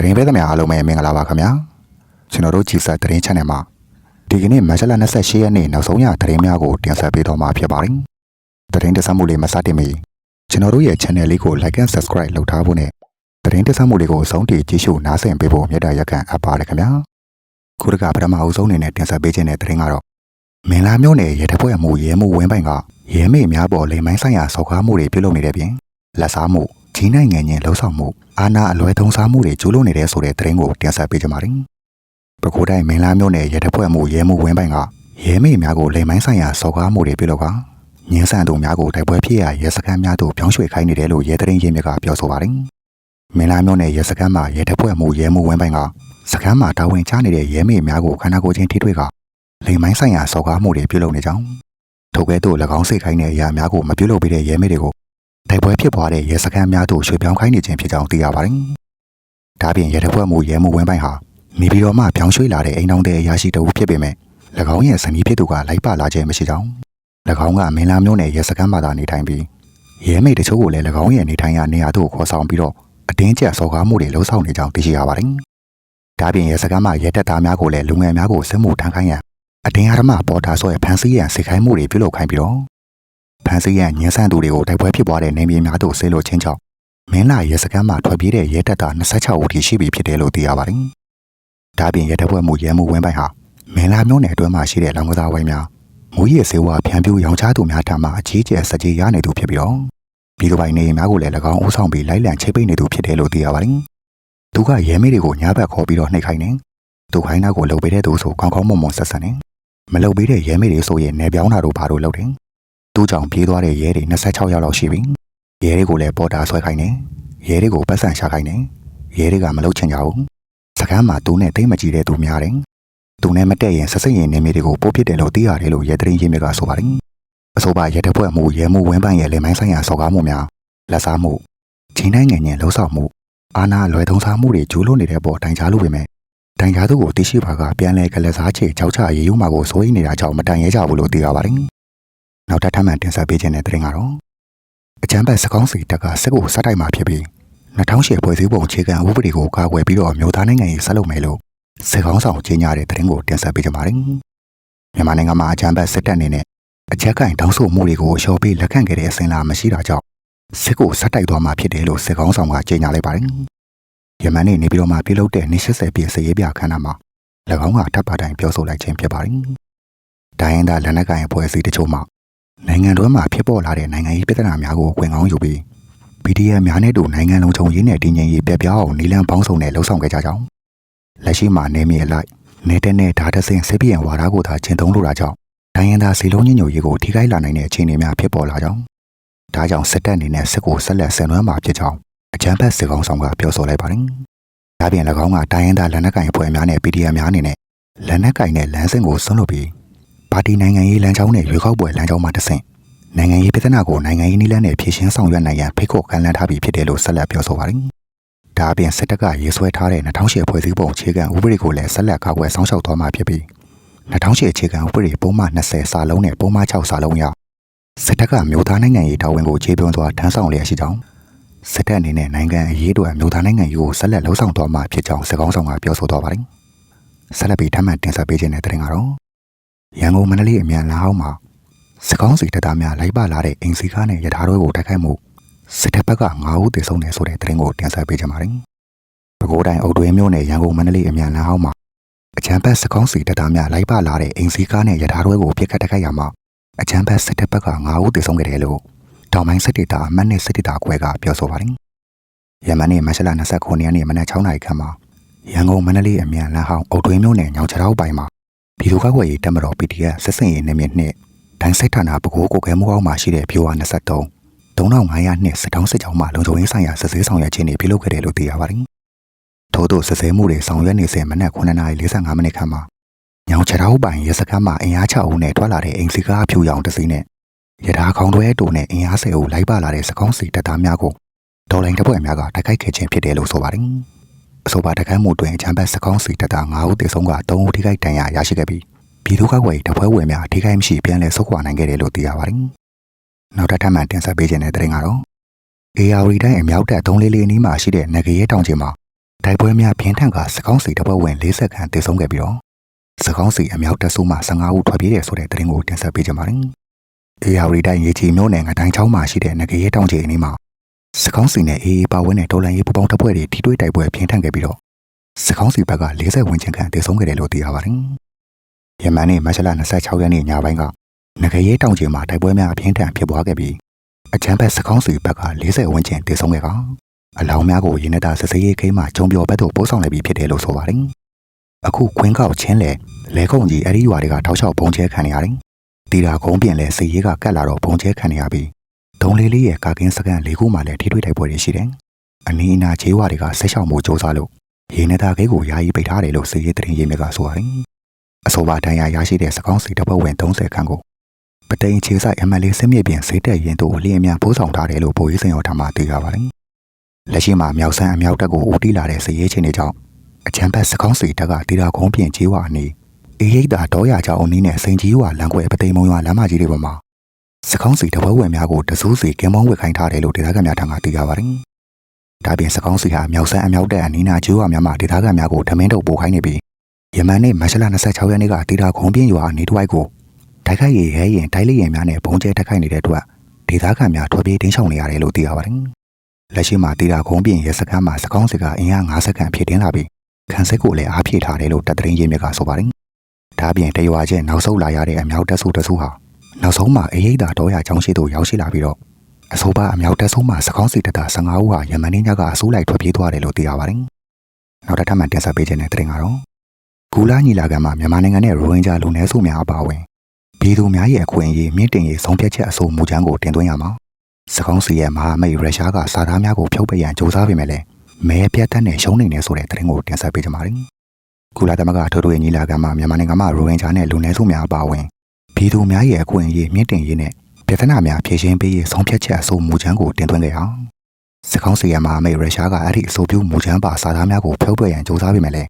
သတင်းပေးသမျှအားလုံးပဲမင်္ဂလာပါခင်ဗျာကျွန်တော်တို့ကြည်ဆက်သတင်း channel မှာဒီကနေ့မတ်လ28ရက်နေ့နောက်ဆုံးရသတင်းများကိုတင်ဆက်ပေးတော့မှာဖြစ်ပါတယ်သတင်းတက်ဆက်မှုလေးမစတင်မီကျွန်တော်တို့ရဲ့ channel လေးကို like and subscribe လုပ်ထားဖို့နဲ့သတင်းတက်ဆက်မှုလေးကိုအဆုံးထိကြည့်ရှုနားဆင်ပေးဖို့မြတ်တာရက်ခံအပ်ပါတယ်ခင်ဗျာခုတကပထမအဦးဆုံးအနေနဲ့တင်ဆက်ပေးခြင်းတဲ့သတင်းကတော့မင်လာမျိုးနယ်ရဲတပ်ဖွဲ့မှုရဲမှုဝင်းပိုင်ကရဲမေများပေါ်လိမ်မိုင်းဆိုင်ရာစောက်ကားမှုတွေပြုလုပ်နေတဲ့ပြင်လက်စားမှု ကြီးနိုင်ငံချင်းလှုပ်ဆောင်မှုအာဏာအလွဲသုံးစားမှုတွေကျူးလွန်နေတဲ့ဆိုတဲ့သတင်းကိုတင်ဆက်ပေးကြပါမယ်။ပဲခူးတိုင်းမင်းလာမြို့နယ်ရဲတပ်ဖွဲ့မှုရဲမှုဝင်းပိုင်ကရဲမေများကိုလိမ်မိုင်းဆိုင်ရာစောက်ကားမှုတွေပြုလုပ်ကညင်းဆန်သူများကိုတိုက်ပွဲဖြစ်ရာရဲစခန်းများသို့ပြောင်းရွှေ့ခိုင်းနေတယ်လို့ရဲတရင်ရင်းမြစ်ကပြောဆိုပါတယ်။မင်းလာမြို့နယ်ရဲစခန်းမှာရဲတပ်ဖွဲ့မှုရဲမှုဝင်းပိုင်ကစခန်းမှာတာဝန်ချနေတဲ့ရဲမေများကိုခန္ဓာကိုယ်ချင်းထိတွေ့ကလိမ်မိုင်းဆိုင်ရာစောက်ကားမှုတွေပြုလုပ်နေကြောင်းထိုကဲ့သို့၎င်းစိတ်ခိုင်းတဲ့အရာများကိုမပြုလုပ်ပေးတဲ့ရဲမေတွေကို တိုက်ပွဲဖြစ်ပွားတဲ့ရဲစခန်းများသို့ရွှေ့ပြောင်းခိုင်းနေခြင်းဖြစ်ကြောင်းသိရပါတယ်။ဒါပြင်ရဲတပ်ဖွဲ့မှုရဲမှုဝင်းပိုင်းဟာနေပြည်တော်မှပြောင်းရွှေ့လာတဲ့အိမ်တော်တဲ့အရာရှိတဦးဖြစ်ပေမဲ့၎င်းရဲ့ဇနီးဖြစ်သူကလိုက်ပါလာခြင်းမရှိကြောင်း၎င်းကမင်းလာမျိုးနဲ့ရဲစခန်းမှာသာနေထိုင်ပြီးရဲမိတ်တချို့ကိုလည်း၎င်းရဲ့နေထိုင်ရာနေရာသို့ခေါ်ဆောင်ပြီးတော့အတင်းကျပ်စော်ကားမှုတွေလှုံ့ဆော်နေကြောင်းသိရှိရပါတယ်။ဒါပြင်ရဲစခန်းမှာရဲတပ်သားများကိုလည်းလူငယ်များကိုစစ်မှုထမ်းခိုင်းရန်အတင်းအဓမ္မပေါ်တာဆွဲဖမ်းဆီးရန်စိတ်ခိုင်းမှုတွေပြုလုပ်ခိုင်းပြီးတော့ ဖမ်းဆီးရန်ညှဉ်းဆန်သူတွေကိုတိုက်ပွဲဖြစ်ပွားတဲ့နေမြေများသို့ဆေးလို့ချင်းချောက်မင်းလာရဲစခန်းမှာထွက်ပြေးတဲ့ရဲတပ်သား26ဦးထိရှိပြီဖြစ်တယ်လို့သိရပါတယ်။ဒါပြင်ရဲတပ်ဖွဲ့မှုရဲမှုဝင်းပိုင်းဟာမင်းလာမျိုးနယ်အတွင်းမှာရှိတဲ့လောင်ကစားဝိုင်းများမူရည်စေဝါဖြန့်ပြူရောင်ချသူများထံမှအကြီးကျယ်စကြေးရနေသူဖြစ်ပြီးတော့ပြည်သူပိုင်နေများကိုလည်း၎င်းဦးဆောင်ပြီးလိုက်လံချိတ်ပိတ်နေသူဖြစ်တယ်လို့သိရပါတယ်။သူကရဲမေးတွေကိုညာဘက်ခေါ်ပြီးတော့နှိပ်ခိုင်းနေ။သူခိုင်းတာကိုလှုပ်ပေးတဲ့သူဆိုကောင်းကောင်းမွန်မွန်ဆက်ဆက်နေ။မလှုပ်ပေးတဲ့ရဲမေးတွေဆိုရင်နေပြောင်းတာတို့ဘာလို့လုပ်တယ်။ သူ့ကြောင့်ပြေးသွားတဲ့ရဲတွေ26ယောက်လောက်ရှိပြီ။ရဲတွေကိုလည်းပေါ်တာဆွဲခိုင်းနေ။ရဲတွေကိုပတ်စံရှာခိုင်းနေ။ရဲတွေကမလုပ်ချင်ကြဘူး။စကမ်းမှာသူနဲ့တိတ်မကြည့်တဲ့သူများတယ်။သူနဲ့မတက်ရင်ဆက်စပ်ရင်နေမေတွေကိုပိုးပစ်တယ်လို့သိရတယ်လို့ရဲတရင်ရင်းမြစ်ကဆိုပါတယ်။အဆိုပါရဲတပ်ဖွဲ့မှုရဲမှုဝင်းပန်းရဲ့လေမိုင်းဆိုင်ရာစော်ကားမှုများလက်စားမှုချင်းတိုင်းငယ်ငယ်လှုံ့ဆော်မှုအာနာလွယ်သုံးစားမှုတွေကျူးလွန်နေတဲ့ပေါ်တိုင်ချလို့ပေမဲ့တိုင်ချသူကိုသိရှိပါကပြန်လဲကလစားချေကြောက်ချရေယူမှာကိုစိုးရိမ်နေတာကြောင့်မတိုင်ရဲကြဘူးလို့သိရပါတယ်။ နောက်ထပ်ထပ်မံတင်ဆက်ပေးခြင်းတဲ့တဲ့ရင်ကတော့အချမ်းဘတ်စကောင်းစီတက်ကစစ်ကိုစတိုက်မှာဖြစ်ပြီး2008ဖွဲ့စည်းပုံအခြေခံဥပဒေကိုကာကွယ်ပြီးတော့မျိုးသားနိုင်ငံရေးဆက်လုပ်မယ်လို့စစ်ကောင်းဆောင်ကြီးညာတဲ့တဲ့ရင်ကိုတင်ဆက်ပေးကြပါတယ်။မြန်မာနိုင်ငံမှာအချမ်းဘတ်စစ်တပ်အနေနဲ့အချက်ကင်တောင်းဆိုမှုတွေကိုရှော်ပြီးလက်ခံခဲ့တဲ့အစဉ်လာမရှိတာကြောင့်စစ်ကိုစတိုက်သွားမှာဖြစ်တယ်လို့စစ်ကောင်းဆောင်ကကြေညာလိုက်ပါတယ်။ယမန်နေ့နေပြည်တော်မှာပြုလုပ်တဲ့နေ့80ပြည့်စရေးပြခန်းနာမှာ၎င်းကထပ်ပါတိုင်းပြောဆိုလိုက်ခြင်းဖြစ်ပါတယ်။ဒိုင်းရင်သားလက်နက်ကိုင်အဖွဲ့အစည်းတချို့မှ နိုင်ငံတော်မှာဖြစ်ပေါ်လာတဲ့နိုင်ငံရေးပြဿနာများကိုဝင်ကောင်းယူပြီး PDF များနဲ့တူနိုင်ငံလုံးချုံရေးနဲ့တည်ငြိမ်ရေးပြပြအောင်နီလန်ပေါင်းစုံနဲ့လှုံ့ဆော်ခဲ့ကြကြောင်းလက်ရှိမှာနေမြေအလိုက်နေတဲ့နဲ့ဓာတ်တဆင်စစ်ပြေဝါဒကိုသာကျင့်သုံးလိုတာကြောင့်ဒိုင်းရင်သားစီလုံးညညိုရေးကိုထိခိုက်လာနိုင်တဲ့အခြေအနေများဖြစ်ပေါ်လာကြောင်းဒါကြောင့်စစ်တပ်အနေနဲ့စစ်ကိုဆက်လက်ဆင်နွှဲမှာဖြစ်ကြောင်းအကြံဖက်စစ်ကောင်ဆောင်ကပြောဆိုလိုက်ပါတယ်။ဒါပြင်၎င်းကတိုင်းရင်းသားလက်နက်ကိုင်အဖွဲ့များနဲ့ PDF များအနေနဲ့လက်နက်ကိုင်တဲ့လမ်းစဉ်ကိုဆွန့်လွတ်ပြီး ပါတီနိုင်ငံရေးလမ်းကြောင်းနဲ့ရွေးကောက်ပွဲလမ်းကြောင်းမှာတဆင့်နိုင်ငံရေးပြည်ထနာကိုနိုင်ငံရေးနည်းလမ်းနဲ့ဖြည့်ရှင်းဆောင်ရွက်နိုင်ရန်ဖိတ်ခေါ်ကမ်းလှမ်းထားပြီးဖြစ်တယ်လို့ဆက်လက်ပြောဆိုပါတယ်။ဒါအပြင်စစ်တပ်ကရေးဆွဲထားတဲ့2008ဖွဲ့စည်းပုံအခြေခံဥပဒေကိုလည်းဆက်လက်ကာကွယ်ဆောင်ရှောက်သွားမှာဖြစ်ပြီး2008အခြေခံဥပဒေပုံမှန်20စာလုံးနဲ့ပုံမှန်6စာလုံးရစစ်တပ်ကမျိုးသားနိုင်ငံရေးတာဝန်ကိုခြေပြုံးစွာထမ်းဆောင်လျက်ရှိကြောင်းစစ်တပ်အနေနဲ့နိုင်ငံအရေးအတွက်မျိုးသားနိုင်ငံရေးကိုဆက်လက်လှုံ့ဆော်သွားမှာဖြစ်ကြောင်းစစ်ကောင်းဆောင်ကပြောဆိုသွားပါတယ်။ဆက်လက်ပြီးထပ်မံတင်ဆက်ပေးခြင်းတဲ့တင်ကတော့ ရန်ကုန်မန္တလေးအမြန်လမ်းဟောင်းမှာစစ်ကောင်းစီတပ်သားများလိုက်ပါလာတဲ့အိမ်စီကားနဲ့ရထားတော်ကိုတိုက်ခိုက်မှုစစ်တပ်ဘက်က9ဦးသေဆုံးတယ်ဆိုတဲ့တင်ကိုတင်ဆက်ပေးခြင်းပါတယ်။ပဲခူးတိုင်းအုတ်တွင်းမြို့နယ်ရန်ကုန်မန္တလေးအမြန်လမ်းဟောင်းမှာအချမ်းဘတ်စစ်ကောင်းစီတပ်သားများလိုက်ပါလာတဲ့အိမ်စီကားနဲ့ရထားတော်ကိုပြစ်ခတ်တိုက်ခိုက်ရမှာအချမ်းဘတ်စစ်တပ်ဘက်က9ဦးသေဆုံးခဲ့တယ်လို့တောင်ပိုင်းစစ်ဒေသအမှတ်နဲ့စစ်ဒေသခွဲကပြောဆိုပါတယ်။ယမန်နေ့မတ်လ29ရက်နေ့မနက်6နာရီခန့်မှာရန်ကုန်မန္တလေးအမြန်လမ်းဟောင်းအုတ်တွင်းမြို့နယ်ညောင်ချတောက်ပိုင်းမှာ ပြည်သူ့ကာကွယ်ရေးတပ်မတော် PDF စစ်စင်ရေးနေမြင့်နှစ်ဒိုင်းစိတ်ဌာနပကိုးကိုကဲမှုအောက်မှာရှိတဲ့ဖြိုဝါ23 3500နှစ်စစ်တောင်းစစ်ကြောင်းမှလုံခြုံရေးဆိုင်ရာစစ်ဆေးဆောင်ရွက်ခြင်းတွေပြုလုပ်ခဲ့တယ်လို့သိရပါတယ်။ထို့သောစစ်ဆေးမှုတွေဆောင်ရွက်နေစဉ်မနက်9:45မိနစ်ခန့်မှာညောင်ချတောက်ပိုင်းရဲစခန်းမှာအင်အား6ဦးနဲ့ထွက်လာတဲ့အိမ်စီကားဖြူရောင်တစ်စီးနဲ့ရထားခေါင်းတွဲတူနဲ့အင်အား10ဦးလိုက်ပါလာတဲ့စကောင်းစီတပ်သားများကိုဒေါ်လိုင်းတပ်ဖွဲ့များကတိုက်ခိုက်ခဲ့ခြင်းဖြစ်တယ်လို့ဆိုပါတယ်။ အဆိုပါတိုက်ခိုက်မှုတွင်အချမ်းဘတ်စကောင်းစီတပ်သား9ဦးသေဆုံးက3ဦးထိခိုက်ဒဏ်ရာရရှိခဲ့ပြီးပြည်သူ့ကာကွယ်ရေးတပ်ဖွဲ့ဝင်များထိခိုက်မရှိပြန်လည်ဆုတ်ခွာနိုင်ခဲ့တယ်လို့သိရပါတယ်။နောက်ထပ်ထပ်မံတင်ဆက်ပေးခြင်းတဲ့တဲ့ရင်ကတော့ AR တိုင်းအမြောက်တပ်344နီးမှာရှိတဲ့ငကရဲတောင်ကျင်းမှာတိုက်ပွဲများပြင်းထန်ကစကောင်းစီတပ်ဖွဲ့ဝင်40ခန့်တေဆုံးခဲ့ပြီးတော့စကောင်းစီအမြောက်တပ်စုမှ15ဦးထွက်ပြေးတယ်ဆိုတဲ့သတင်းကိုတင်ဆက်ပေးကြပါမယ်။အေယာရီတိုင်းရေချီမြို့နယ်ငတိုင်းချောင်းမှာရှိတဲ့ငရေတောင်ကြီးအနီးမှာ စကောင်းစီနဲ့အေးအေးပါဝင်းတဲ့ဒေါ်လန်ရေးပူပေါင်းတပ်ဖွဲ့တွေထိတွေ့တိုက်ပွဲပြင်းထန်ခဲ့ပြီးတော့စကောင်းစီဘက်က40ဝန်းကျင်ခန့်တေဆုံးခဲ့တယ်လို့သိရပါတယ်။ယမန်နေ့မတ်လ26ရက်နေ့ညပိုင်းကငရေတောင်ကြီးမှာတိုက်ပွဲများအပြင်းထန်ဖြစ်ပွားခဲ့ပြီးအချမ်းဘက်စကောင်းစီဘက်က40ဝန်းကျင်တေဆုံးခဲ့ကအလောင်းများကိုရင်းနေတာစစ်စေးရေးခိမ်းမှကျုံပြော်ဘက်သို့ပို့ဆောင်လိုက်ပြီးဖြစ်တယ်လို့ဆိုပါတယ်။အခုခွင်းကောက်ချင်းလေလဲခုံကြီးအဲ့ဒီရွာတွေကထောက်လျှောက်ပုံကျဲခံနေရတယ်။တီတာကုန်းပြင်လဲစစ်ရေးကကတ်လာတော့ပုံကျဲခံနေရပြီး ဒုံလေးလေးရဲ့ကာကင်းစကန်လေးခုမှလည်းထိတွေ့တိုက်ပွဲတွေရှိတယ်။အနီးအနားခြေဝါတွေကဆက်ရှောင်မှုစ조사လို့ရင်းနေတာကိကိုယာယီပိတ်ထားတယ်လို့စစ်ရေးတရင်ရေးမြကဆိုပါတယ်။အဆိုပါတန်ရာရရှိတဲ့စကောင်းစီတပ်ဖွဲ့ဝင်30ခန့်ကိုပတိန်ခြေဆိုင် MLA စစ်မြေပြင်စိတ်တက်ရင်တို့အလင်းအမြန်ပို့ဆောင်ထားတယ်လို့ဗိုလ်ရေးစင်ရောထမှသိရပါတယ်။လက်ရှိမှာမြောက်ဆန်းအမြောက်တပ်ကိုဦးတီးလာတဲ့စည်ရေးချင်းတွေကြောင့်အချမ်းဘက်စကောင်းစီတပ်ကတီတာကုန်းပြင်ကြီးဝါနေအေးရိတ်တာတောရကြောင်အနည်းနဲ့စိန်ကြီးဝါလမ်းကွယ်ပသိမ်မုံရွာလမ်းမကြီးတွေပေါ်မှာ စကောင်းစီတပွဲဝင်များကိုတစိုးစီကင်းမောင်းဝစ်ခိုင်းထားတယ်လို့ဒေသခံများထံကသိရပါတယ်။ဒါပြင်စကောင်းစီဟာမြောက်ဆန်းအမြောက်တပ်အနီးနာကြီးဝါများမှာဒေသခံများကိုထမင်းတုပ်ပို့ခိုင်းနေပြီးယမန်နေ့မတ်လ26ရက်နေ့ကတီတာကုန်းပြင်ရွာနေတစ်ဝိုက်ကိုတိုက်ခိုက်ရရဲရင်တိုက်လိရင်များနဲ့ဘုံကျဲတိုက်ခိုက်နေတဲ့အတွက်ဒေသခံများထွက်ပြေးတင်းရှောင်နေရတယ်လို့သိရပါတယ်။လက်ရှိမှာတီတာခုံးပြင်ရဲစခန်းမှာစကောင်းစကအင်အား9စက္ကန့်ဖြစ်တင်းလာပြီးခန်းစစ်ကိုလည်းအားဖြည့်ထားတယ်လို့တပ်တရင်ရင်းမြစ်ကဆိုပါတယ်။ဒါပြင်တရွာချင်းနောက်ဆုတ်လာရတဲ့အမြောက်တပ်စုတစုဟာ နောက်ဆုံးမှာအေးရိတ်တာတော့ရချောင်းရှိသို့ရောက်ရှိလာပြီးတော့အဆိုပါအမြောက်တပ်စုမှာစကောင်းစီတပ်သား15ဦးဟာယမန်နေ့ညကအစိုးလိုက်ထွက်ပြေးသွားတယ်လို့သိရပါတယ်။နောက်တစ်ထပ်မှတင်ဆက်ပေးခြင်းတဲ့တရင်ကတော့ဂူလာညီလာခံမှာမြန်မာနိုင်ငံနဲ့ရိုဟင်ဂျာလူနည်းစုများအပါအဝင်ပြည်သူများရဲ့အခွင့်အရေးမြင့်တင်ရေးဆုံးဖြတ်ချက်အဆိုမူချမ်းကိုတင်သွင်းရမှာစကောင်းစီရဲ့မဟာမိတ်ရုရှားကစာသားများကိုဖျောက်ပစ်ရန်ကြိုးစားပေမဲ့လည်းမဲပြတ်တက်နဲ့ရှုံးနေနေဆိုတဲ့သတင်းကိုတင်ဆက်ပေးကြပါမယ်။ကုလသမဂ္ဂထိုးထွေညီလာခံမှာမြန်မာနိုင်ငံမှာရိုဟင်ဂျာနဲ့လူနည်းစုများအပါအဝင် ပြည်သူများရဲ့အခွင့်အရေးမြင့်တင်ရေးနဲ့ပြဿနာများဖြေရှင်းပေးရေးဆုံးဖြတ်ချက်အဆိုမူချမ်းကိုတင်သွင်းခဲ့အောင်စကောင်းစီရဲ့မဟာမိတ်ရုရှားကအဲ့ဒီအဆိုပြုမူချမ်းပါစာသားများကိုဖျောက်ပစ်ရန်ကြိုးစားပေမဲ့လည်း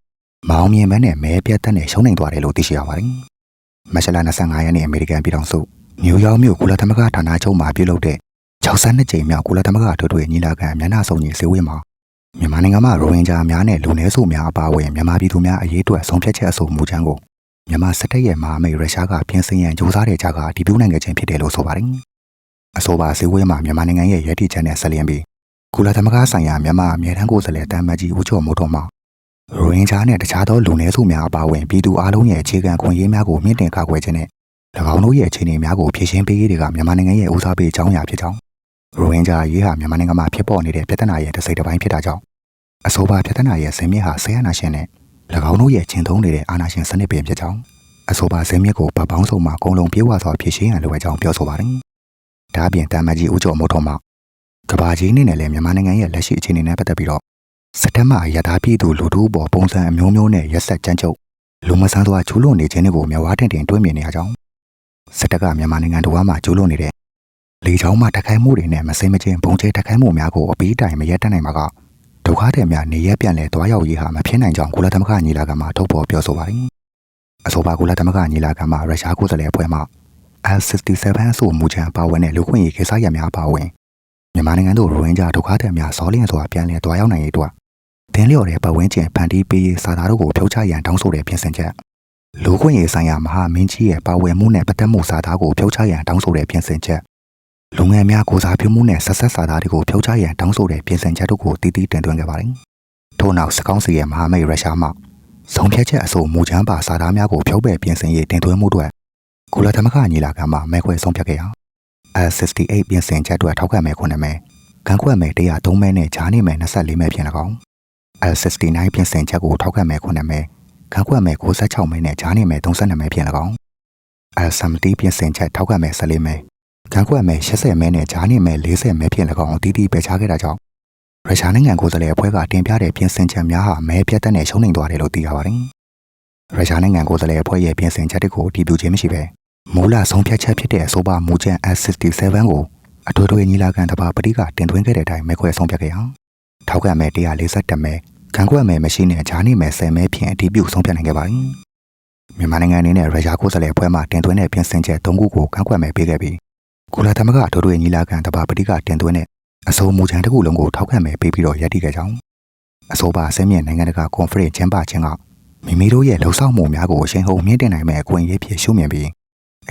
မအောင်မြင်မဲနဲ့မဲပြတ်တက်နဲ့ရှုံးနေသွားတယ်လို့သိရှိရပါတယ်။မတ်လ25ရက်နေ့အမေရိကန်ပြည်ထောင်စုနယူးယောက်မြို့ကုလသမဂ္ဂဌာနချုပ်မှာပြုလုပ်တဲ့62ကြိမ်မြောက်ကုလသမဂ္ဂထွေထွေညီလာခံမျက်နှာစုံညီစည်းဝေးမှာမြန်မာနိုင်ငံမှာရိုဟင်ဂျာများနဲ့လူနည်းစုများအပါအဝင်မြန်မာပြည်သူများအရေးအတွက်ဆုံးဖြတ်ချက်အဆိုမူချမ်းကို မြန်မာစစ်တပ်ရဲ့မဟာမိတ်ရုရှားကပြင်ဆင်ရန်ကြိုးစားတဲ့ကြားကဒီပြုနိုင်ခဲ့ခြင်းဖြစ်တယ်လို့ဆိုပါတယ်။အဆိုပါစည်းဝေးမှာမြန်မာနိုင်ငံရဲ့ရည်တည်ချက်နဲ့ဆက်လျင်းပြီးကုလသမဂ္ဂဆိုင်ရာမြန်မာအမြဲတမ်းကိုယ်စားလှယ်တမ်းမကြီးဦးကျော်မိုးတော်မှရိုဟင်ဂျာနဲ့တခြားသောလူနည်းစုများအပါအဝင်ပြည်သူအလုံးရဲ့အခြေခံခွင့်ရေးများကိုမြင့်တင်ကာကွယ်ခြင်းနဲ့၎င်းတို့ရဲ့အခြေအနေများကိုဖြည့်ရှင်းပေးရေးတွေကမြန်မာနိုင်ငံရဲ့ဦးစားပေးအကြောင်းအရာဖြစ်ကြောင်းရိုဟင်ဂျာရေးဟာမြန်မာနိုင်ငံမှာဖြစ်ပေါ်နေတဲ့ပြဿနာရဲ့တစ်စိတ်တစ်ပိုင်းဖြစ်တာကြောင့်အဆိုပါပြဿနာရဲ့ဇင်မြစ်ဟာဆဲအာနာရှင်နဲ့၎ င်းတို့ရဲ့ကျင့်သုံးနေတဲ့အာနာရှင်စနစ်ပင်ဖြစ်ကြောင်းအဆိုပါဇင်မြစ်ကိုပတ်ပေါင်းစုံမှာအကုန်လုံးပြေဝစွာဖြည့်ရှင်းရန်လိုအပ်ကြောင်းပြောဆိုပါတယ်။ဒါအပြင်တမ်မကြီးဦးကျော်မိုးတော်မှကဘာကြီးနေနဲ့လည်းမြန်မာနိုင်ငံရဲ့လက်ရှိအခြေအနေနဲ့ပတ်သက်ပြီးတော့စက်တမရတာပြည်သူလူထုပေါ်ပုံစံအမျိုးမျိုးနဲ့ရက်ဆက်ကြမ်းကြုတ်လူမဆန်းစွာကျူးလွန်နေခြင်းတွေကိုမြဝတင်တင်တွင်းမြင်နေရကြောင်းစစ်တပ်ကမြန်မာနိုင်ငံတော်မှာကျူးလွန်နေတဲ့လေချောင်းမှတိုက်ခိုက်မှုတွေနဲ့မစိမ့်မချင်းပုံကျဲတိုက်ခိုက်မှုများကိုအပီးတိုင်မရက်တတ်နိုင်မှာက ဒုက္ခတွေများနေရက်ပြန်လဲတွားရောက်ရေးဟာမဖြစ်နိုင်ကြောင်းကုလသမဂ္ဂညီလာခံမှာထုတ်ဖော်ပြောဆိုပါတယ်။အဆိုပါကုလသမဂ္ဂညီလာခံမှာရုရှားကိုယ်စားလှယ်အဖွဲ့မှ L67 ဆိုမူချမ်းပါဝင်တဲ့လူခွင့်ရေးကိစ္စရပ်များပါဝင်မြန်မာနိုင်ငံသို့ရိုဟင်ဂျာဒုက္ခသည်များစောလင်းစွာပြန်လည်တွားရောက်နိုင်ရေးအတွက်သင်လျော်တဲ့ပတ်ဝန်းကျင်ဖန်တီးပေးရေးစာသားတို့ကိုဖြုတ်ချရန်တောင်းဆိုတဲ့ပြင်ဆင်ချက်လူခွင့်ရေးဆိုင်ရာမဟာမင်းကြီးရဲ့ပါဝင်မှုနဲ့ပတ်သက်မှုစာသားကိုဖြုတ်ချရန်တောင်းဆိုတဲ့ပြင်ဆင်ချက် လူငယ်များကိုစားပြုမှုနဲ့ဆက်ဆက်စာသားတွေကိုဖြုတ်ချရန်တောင်းဆိုတဲ့ပြင်ဆင်ချက်တို့ကိုတည်တည်တင်သွင်းခဲ့ပါတယ်။ထို့နောက်စကောင်းစီရဲ့မဟာမိတ်ရုရှားမှဆုံးဖြတ်ချက်အဆိုမူချမ်းပါစာသားများကိုဖြုတ်ပယ်ပြင်ဆင်ရေးတင်သွင်းမှုတွေကုလသမဂ္ဂညီလာခံမှာမဲခွဲဆုံးဖြတ်ခဲ့ရာ L68 ပြင်ဆင်ချက်တွေထောက်ခံမဲ9မဲကန့်ကွက်မဲ103မဲနဲ့ဂျားနေမဲ24မဲဖြင့်၎င်း L69 ပြင်ဆင်ချက်ကိုထောက်ခံမဲ9မဲကန့်ကွက်မဲ96မဲနဲ့ဂျားနေမဲ32မဲဖြင့်၎င်း L70 ပြင်ဆင်ချက်ထောက်ခံမဲ14မဲ ကန့်ကွက်မဲ80မဲနဲ့ဂျားနေမဲ40မဲဖြင့်၎င်းအသီးသီးပယ်ချခဲ့တာကြောင့်ရုရှားနိုင်ငံကိုယ်စားလှယ်အဖွဲ့ကတင်ပြတဲ့ပြင်ဆင်ချက်များဟာမဲပြတ်တဲ့နဲ့ရှုံးနိမ့်သွားတယ်လို့သိရပါတယ်။ရုရှားနိုင်ငံကိုယ်စားလှယ်အဖွဲ့ရဲ့ပြင်ဆင်ချက်တွေကိုတည်ပြုခြင်းမရှိဘဲမူလဆုံးဖြတ်ချက်ဖြစ်တဲ့အဆိုပါမူချမ်း S67 ကိုအထွေထွေညီလာခံတပါပတိကတင်သွင်းခဲ့တဲ့အတိုင်းမဲခွဲဆုံးဖြတ်ခဲ့အောင်ထောက်ခံမဲ141မဲခံကွက်မဲမရှိနဲ့ဂျာနေမဲ10မဲဖြင့်အတည်ပြုဆုံးဖြတ်နိုင်ခဲ့ပါတယ်မြန်မာနိုင်ငံအနေနဲ့ရုရှားကိုယ်စားလှယ်အဖွဲ့မှတင်သွင်းတဲ့ပြင်ဆင်ချက်၃ခုကိုခံကွက်မဲပေးခဲ့ပြီး ကုလသမဂ္ဂအထွေထွေညီလာခံတပါပတိကတင်သွင်းတဲ့အဆိုမူချမ်းတစ်ခုလုံးကိုထောက်ခံမဲပေးပြီးတော့ရည်တည်ခဲ့ကြောင်းအဆိုပါအစင်းမြင့်နိုင်ငံတကာကွန်ဖရင့်ကျင်းပခြင်းကမိမိတို့ရဲ့လှုပ်ဆောင်မှုများကိုအရှိန်ဟုန်မြင့်တင်နိုင်မဲ့အခွင့်အရေးဖြစ်ရှုမြင်ပြီး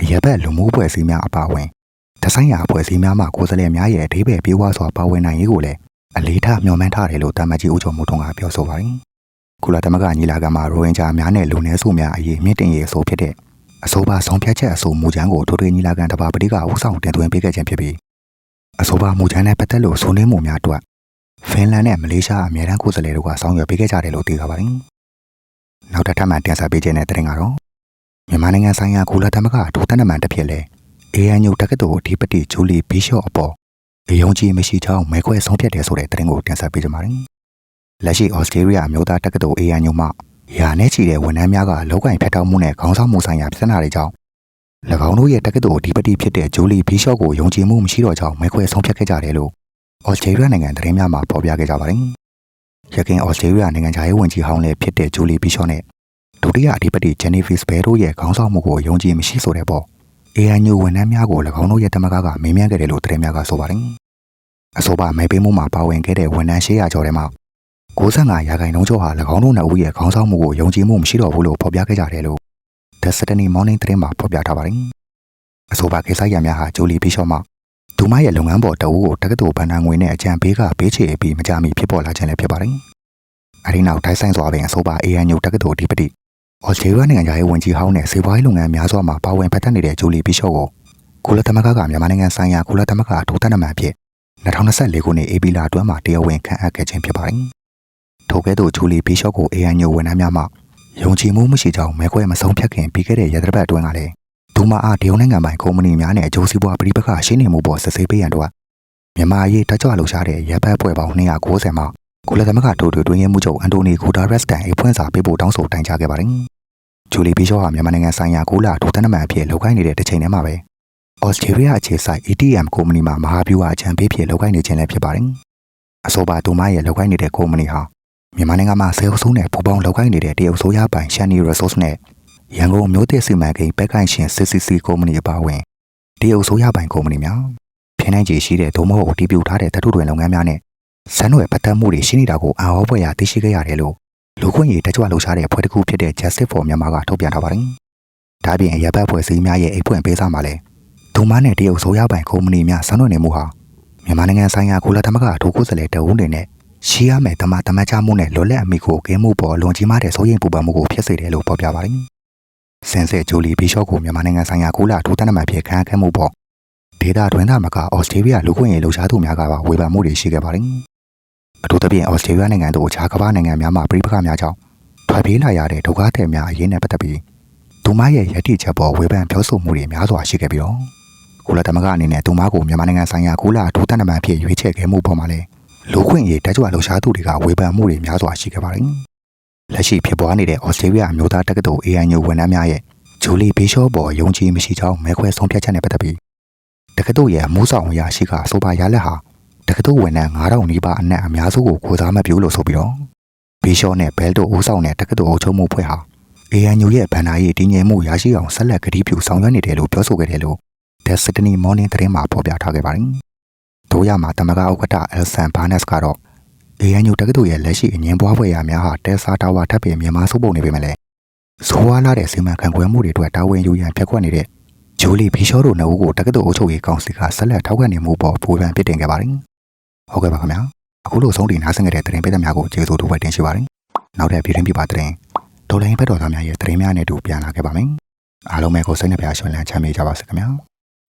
အရက်ဘက်လူမှုအဖွဲ့အစည်းများအပါအဝင်တဆိုင်ရာအဖွဲ့အစည်းများမှကိုယ်စားလှယ်များရဲ့အဓိပ္ပာယ်ပြေဝစွာပါဝင်နိုင်ရေးကိုလည်းအလေးထားမျှော်မှန်းထားတယ်လို့တာမတ်ကြီးဦးကျော်မိုးထွန်းကပြောဆိုပါတယ်။ကုလသမဂ္ဂညီလာခံမှာရိုဟင်ဂျာများနဲ့လူနည်းစုများအရေးမြင့်တင်ရေးအဆိုဖြစ်တဲ့ အဆိုပါဆုံးဖြတ်ချက်အဆိုမူချမ်းကိုထိုထွေညီလာခံတပါပတိကဦးဆောင်တင်သွင်းပေးခဲ့ခြင်းဖြစ်ပြီးအဆိုပါမူချမ်းနဲ့ပတ်သက်လို့ဆွေးနွေးမှုများအတွက်ဖင်လန်နဲ့မလေးရှားအမြဲတမ်းကိုယ်စားလှယ်တို့ကဆောင်ရွက်ပေးခဲ့ကြတယ်လို့သိရပါတယ်။နောက်တစ်ထပ်မှတင်ဆက်ပေးခြင်းတဲ့တင်ကတော့မြန်မာနိုင်ငံဆိုင်ရာကုလသမဂ္ဂဒုသနမန်တစ်ဖြစ်လဲ ANU တက္ကသိုလ်အဓိပတိဂျူလီဘီရှော့အပေါ်အယုံကြည်မရှိချောင်းမဲခွဲဆုံးဖြတ်တယ်ဆိုတဲ့တင်ကိုတင်ဆက်ပေးကြပါမယ်။လက်ရှိဩစတြေးလျအမျိုးသားတက္ကသိုလ် ANU မှ ရာနဲ့ချီတဲ့ဝန်ထမ်းများကလောက်ကင်ဖက်ထောက်မှုနဲ့ခေါင်းဆောင်မှုဆိုင်ရာပြဿနာတွေကြောင့်၎င်းတို့ရဲ့တက္ကသိုလ်အဓိပတိဖြစ်တဲ့ဂျူလီဘီရှော့ကိုယုံကြည်မှုမရှိတော့ကြောင်းမဲခွဲဆုံးဖြတ်ခဲ့ကြတယ်လို့ဩစတြေးလျနိုင်ငံသတင်းများမှာဖော်ပြခဲ့ကြပါတယ်။ရခိုင်ဩစတြေးလျနိုင်ငံခြားရေးဝန်ကြီးဟောင်းလည်းဖြစ်တဲ့ဂျူလီဘီရှော့နဲ့ဒုတိယအဓိပတိဂျန်နီဖစ်ဘဲတို့ရဲ့ခေါင်းဆောင်မှုကိုယုံကြည်မရှိဆိုတဲ့ပေါ့ ANU ဝန်ထမ်းများကို၎င်းတို့ရဲ့တမကကမေးမြန်းခဲ့တယ်လို့သတင်းများကဆိုပါတယ်။အဆိုပါမဲပေးမှုမှာပါဝင်ခဲ့တဲ့ဝန်ထမ်း800ကျော်ထဲမှာ 95ရာခိုင်နှုန်းကျော်ဟာ၎င်းတို့နှစ်ဦးရဲ့ခေါင်းဆောင်မှုကိုယုံကြည်မှုမရှိတော့ဘူးလို့ဖော်ပြခဲ့ကြတယ်လို့ The Sydney Morning သတင်းမှာဖော်ပြထားပါတယ်။အဆိုပါကိစ္စရပ်များဟာဂျိုလီဘီရှော့မှသူမရဲ့လုပ်ငန်းပေါ်တအူးကိုတက္ကသိုလ်ဗန်ဒန်ငွေနဲ့အကြံပေးကပေးချေပြီးမကြမီဖြစ်ပေါ်လာခြင်းလည်းဖြစ်ပါတယ်။အဲဒီနောက်တိုင်းဆိုင်စွာပင်အဆိုပါ ANU တက္ကသိုလ်အဓိပတိဩစတြေးလျနိုင်ငံသားရဲ့ဝန်ကြီးဟောင်းနဲ့စေပွားရေးလုပ်ငန်းများစွာမှာပါဝင်ပတ်သက်နေတဲ့ဂျိုလီဘီရှော့ကိုကုလသမဂ္ဂကမြန်မာနိုင်ငံဆိုင်ရာကုလသမဂ္ဂဒုသနမန်ဖြစ်2024ခုနှစ်ဧပြီလအတွင်းမှာတရားဝင်ခန့်အပ်ခဲ့ခြင်းဖြစ်ပါတယ်။ ထို့ကဲ့သို့ဂျူလီဘီရှော့ကို ANU ဝန်ထမ်းများမှယုံကြည်မှုမရှိကြောင်းမဲခွဲမဆုံးဖြတ်ခင်ပြီးခဲ့တဲ့ရက်သတ္တပတ်အတွင်းကလည်းဒူမာအားတရုတ်နိုင်ငံပိုင်ကုမ္ပဏီများနဲ့အကျိုးစီးပွားပြည်ပခရှင်းနေမှုပေါ်စစ်ဆေးပေးရန်တော့မြန်မာရေးတကြွလှူရှားတဲ့ရပ်ဘက်ပွဲပေါင်း290မှာကုလသမဂ္ဂဒုတွင်းရေးမှူးချုပ်အန်တိုနီဂူတာရက်စတန်အဖွင့်စာပေးဖို့တောင်းဆိုတိုင်ကြားခဲ့ပါတယ်။ဂျူလီဘီရှော့ဟာမြန်မာနိုင်ငံဆိုင်ရာကုလဒုသနမန်အဖြစ်လုပ်ကိုင်နေတဲ့တစ်ချိန်တည်းမှာပဲဩစတြေးလျအခြေစိုက် ATM ကုမ္ပဏီမှာမဟာဗျူဟာအကြံပေးဖြစ်လုပ်ကိုင်နေခြင်းလည်းဖြစ်ပါတယ်။အဆိုပါသူမရဲ့လုပ်ကိုင်နေတဲ့ကုမ္ပဏီဟာ မြန်မာနိုင်ငံမှာဆဲအုပ်စုနဲ့ပူးပေါင်းလုပ်ကိုင်နေတဲ့တရုတ်ဆိုရပိုင် Shani Resource နဲ့ရန်ကုန်မြို့သစ်စီမံကိန်းပက်ကိုင်ရှင် CCC ကုမ္ပဏီအပါအဝင်တရုတ်ဆိုရပိုင်ကုမ္ပဏီများဖြစ်နိုင်ခြေရှိတဲ့သို့မဟုတ်တည်ပြုထားတဲ့တထုတွင်လုပ်ငန်းများနဲ့စံရွယ်ပတ်သက်မှုတွေရှိနေတာကိုအာဟောပွဲရသိရှိခဲ့ရတယ်လို့လူခွင့်ရေးတကြွလှုပ်ရှားတဲ့ဖွဲ့တစ်ခုဖြစ်တဲ့ Justice for Myanmar ကထုတ်ပြန်ထားပါတယ်။ဒါပြင်အရပ်ဘက်ဖွဲ့စည်းများရဲ့အိတ်ဖွင့်ပေးစာမှာလည်းဒုမနဲ့တရုတ်ဆိုရပိုင်ကုမ္ပဏီများဆန်းနွှဲနေမှုဟာမြန်မာနိုင်ငံဆိုင်ရာကုလသမဂ္ဂဒုက္ခစလဲတအုပ်တွေနဲ့ ရှိရမယ်တမတမချမှုနဲ့လွတ်လပ်အမိကိုကင်းမှုပေါ်လွန်ကြီးမားတဲ့စိုးရိမ်ပူပန်မှုကိုဖြစ်စေတယ်လို့ဖော်ပြပါတယ်။စင်စစ်ဂျိုလီဘီရှော့ကိုမြန်မာနိုင်ငံဆိုင်ရာကုလဒုတနမန်ဖြစ်ခံခဲ့မှုပေါ်ဒေတာတွင်သားမကဩစတြေးလျလူခွင့်ရေးလှုပ်ရှားသူများကပါဝေဖန်မှုတွေရှိခဲ့ပါတယ်။အထူးသဖြင့်ဩစတြေးလျနိုင်ငံတို့အခြားကမ္ဘာနိုင်ငံများမှာပြည်ပခါများကြောင့်ထွက်ပြေးလာရတဲ့ဒုက္ခသည်များအရေးနဲ့ပတ်သက်ပြီးသူမရဲ့ရည်တည်ချက်ပေါ်ဝေဖန်ပြောဆိုမှုတွေများစွာရှိခဲ့ပြီးတော့ကုလသမဂ္ဂအနေနဲ့သူမကိုမြန်မာနိုင်ငံဆိုင်ရာကုလဒုတနမန်ဖြစ်ရွေးချယ်ခဲ့မှုပေါ်မှာလည်း လူခွင့်ရေးတက်ကြွလှုပ်ရှားသူတွေကဝေဖန်မှုတွေများစွာရှိခဲ့ပါတယ်။လက်ရှိဖြစ်ပွားနေတဲ့ဩစတြေးလျအမျိုးသားတက္ကသိုလ် ANU ဝန်ထမ်းများရဲ့ဂျူလီဘီရှော့ပေါ်ယုံကြည်မရှိကြောင်းမဲခွဲဆုံးဖြတ်ချက်နဲ့ပတ်သက်ပြီးတက္ကသိုလ်ရဲ့အမှုဆောင်အရာရှိကအဆိုပါရလက်ဟာတက္ကသိုလ်ဝန်ထမ်း9000နီးပါးအနက်အများစုကိုကိုစားမပြုလို့ဆိုပြီးတော့ဘီရှော့နဲ့ဘဲလ်တို့ဦးဆောင်တဲ့တက္ကသိုလ်အုပ်ချုပ်မှုဖွဲ့ဟာ ANU ရဲ့ဗန်နာရေးတည်ငြိမ်မှုရရှိအောင်ဆက်လက်ကတိပြုဆောင်ရွက်နေတယ်လို့ပြောဆိုခဲ့တယ်လို့ The Sydney Morning သတင်းမှာဖော်ပြထားခဲ့ပါတယ်။ တို့ရမှာတမကဥက္ကဋ္ဌ Elson Barnes ကတော့ ANU တက္ကသိုလ်ရဲ့လက်ရှိအငင်းပွားဖွယ်ရာများဟာတဲဆာတာဝါထပ်ပင်မြန်မာစုပုံနေပေမဲ့လည်းဇိုးဝါလာတဲ့စီမံခန့်ခွဲမှုတွေအတွက်တာဝန်ယူရန်ဖြတ်ခွက်နေတဲ့ဂျိုလီဘီရှော့တို့နှစ်ဦးကိုတက္ကသိုလ်အုပ်ချုပ်ရေးကောင်စီကဆက်လက်ထောက်ခံနေမှုပေါ်ပုံပန်ပြစ်တင်ခဲ့ပါတယ်။ဟုတ်ကဲ့ပါခင်ဗျာ။အခုလိုဆုံးတင်နားဆင်ခဲ့တဲ့သတင်းပေးသမားကိုကျေးဇူးတင်တင်ရှိပါတယ်။နောက်တဲ့ပြည်တွင်းပြပါသတင်းဒေါ်လိုင်းဘက်တော်သားများရဲ့သတင်းများနဲ့တူပြန်လာခဲ့ပါမယ်။အားလုံးပဲကိုစိတ်နှပြရှင်လန်းချမ်းမြေ့ကြပါစေခင်ဗျာ။